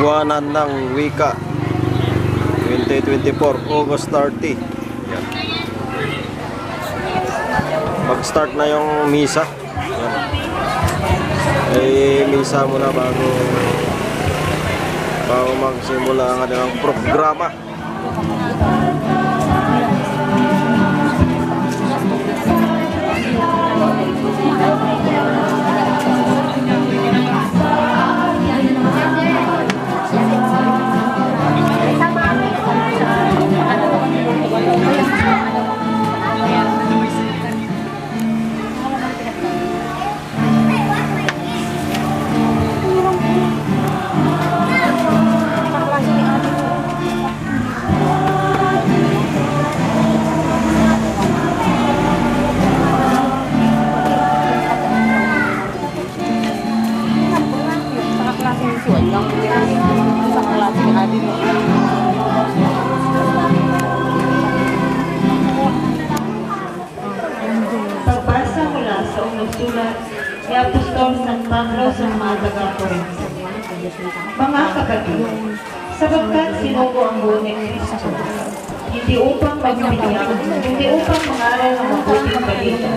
Buwanan ng Wika 2024 August 30 Yan. Mag-start na yung misa Yan. Eh, misa muna bago bago magsimula ang kanilang programa Apostol San Pablo sa mga taga-Corinto. Mga kapatid, sapagkat sinuko ang buo ni Kristo, hindi upang magpiniyang, hindi upang mangaral ng mabuting balita.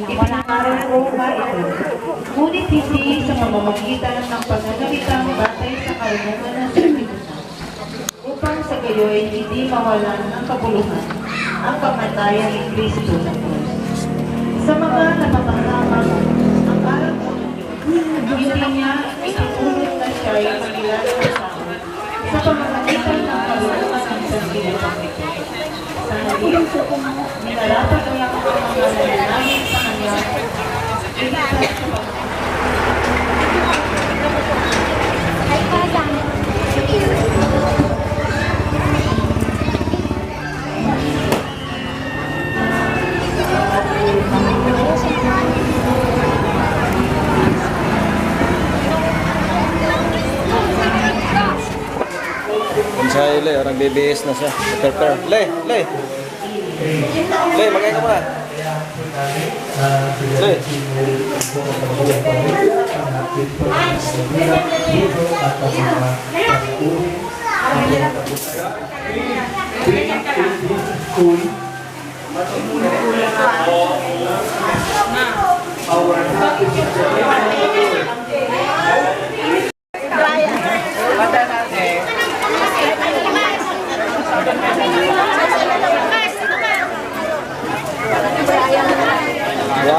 Ipinangaral ko ba ito? Ngunit hindi sa mamamagitan ng pagnanalitang batay sa karunungan ng sertifikat upang sa gayoy hindi mawalan ng kabuluhan ang kamatayan ni Kristo sa krus. Sa mga napapangamang hindi niya itinulot na siya magilala sa tao sa pamamagitan ng kabuluhan ng sanggilitang ito. Sa halip, nilalapat niya ang mga nananangin sa kanya, pag- Kung sa Le, orang BBS na siya. Prepare. Le, Le. Le, magay ka muna. Le.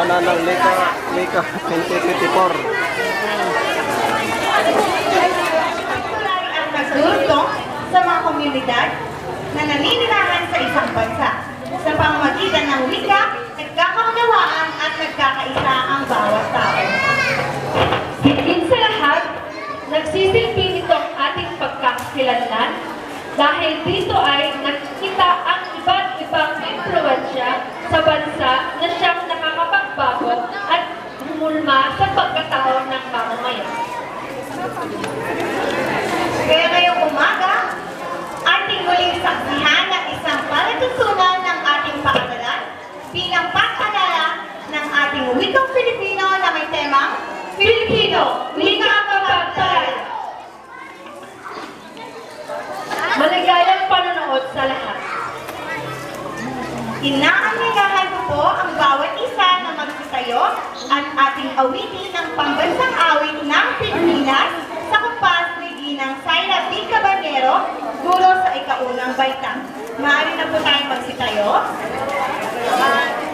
Buwanan ng Wika, Wika 2024. ang nagdurtong sa mga komunidad na naninirahan sa isang bansa. Sa pamamagitan ng wika, nagkakaunawaan at nagkakaisa ang bawat tao. Higit sa lahat, nagsisilbi nito ang ating pagkakakilanlan dahil dito ay nakikita ang iba't ibang impluensya sa bansa na siyang nakakapagbago at humulma sa pagkatao ng mamamayan. Kaya ngayong umaga, ating muling saksihan ang isang palatuntunan ng ating paaralan bilang pag-alala ng ating wikang Pilipino na may temang Pilipino, Wika Kapagpalala. Maligayang panonood sa lahat. Inaanyayahan ko po ang bawat isa na magsitayo at ating awitin ng pambansang awit ng Pilipinas sa kumpas ni Ginang Saira B. Cabanero, guro sa ikaunang baitang. Maaari na po tayong magsitayo. At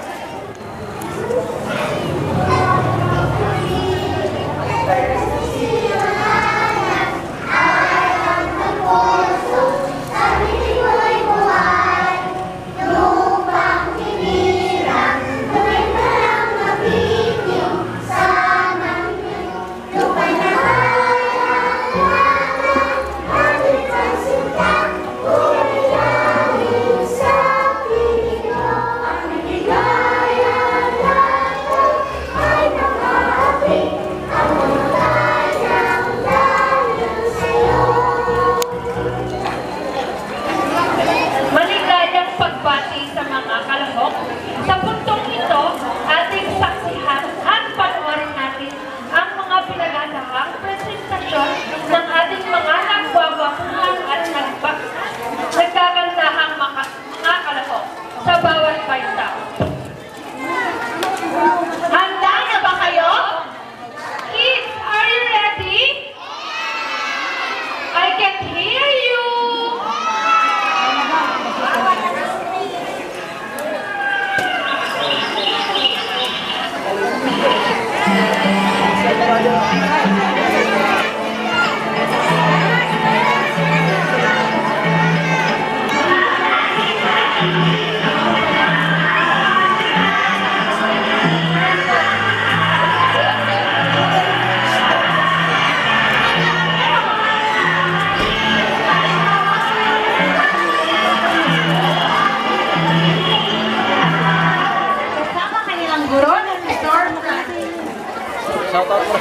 Shout out po.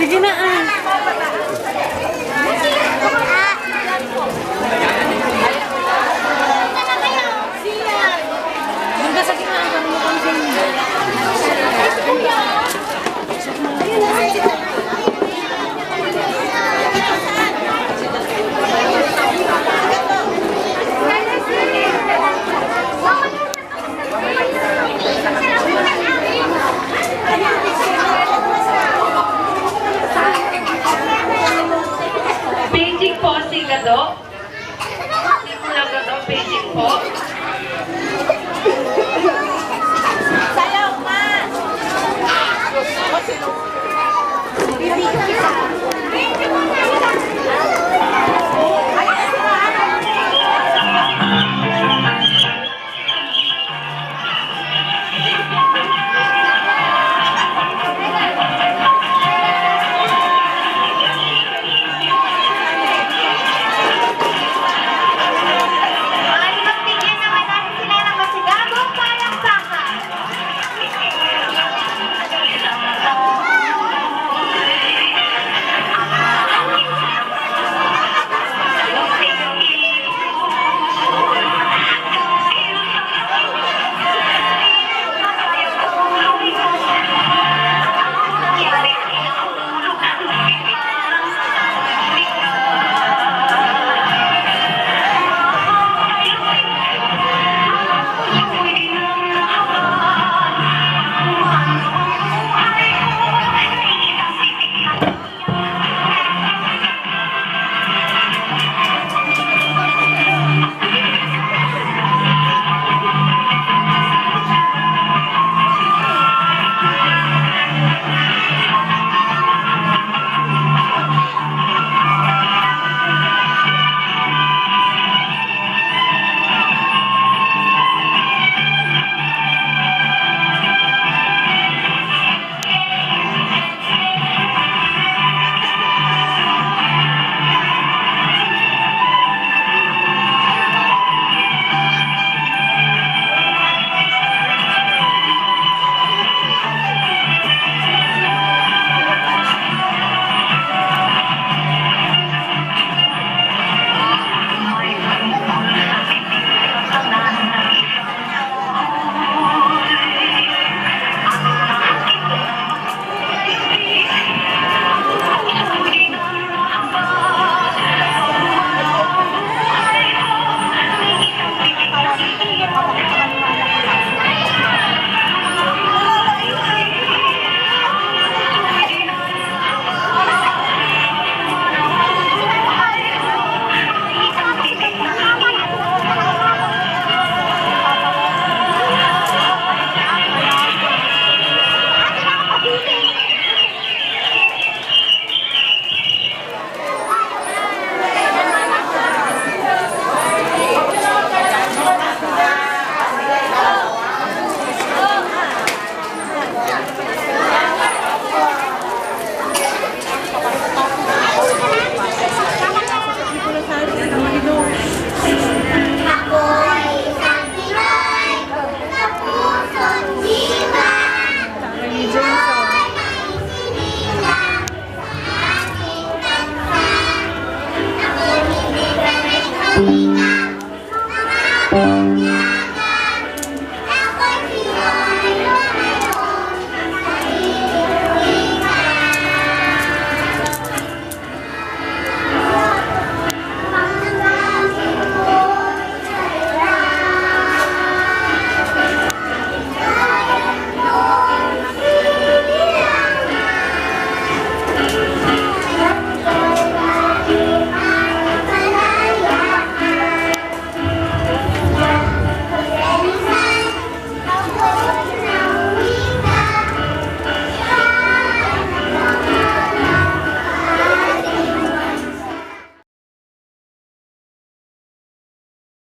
Sige na ah. Thank you. Oh.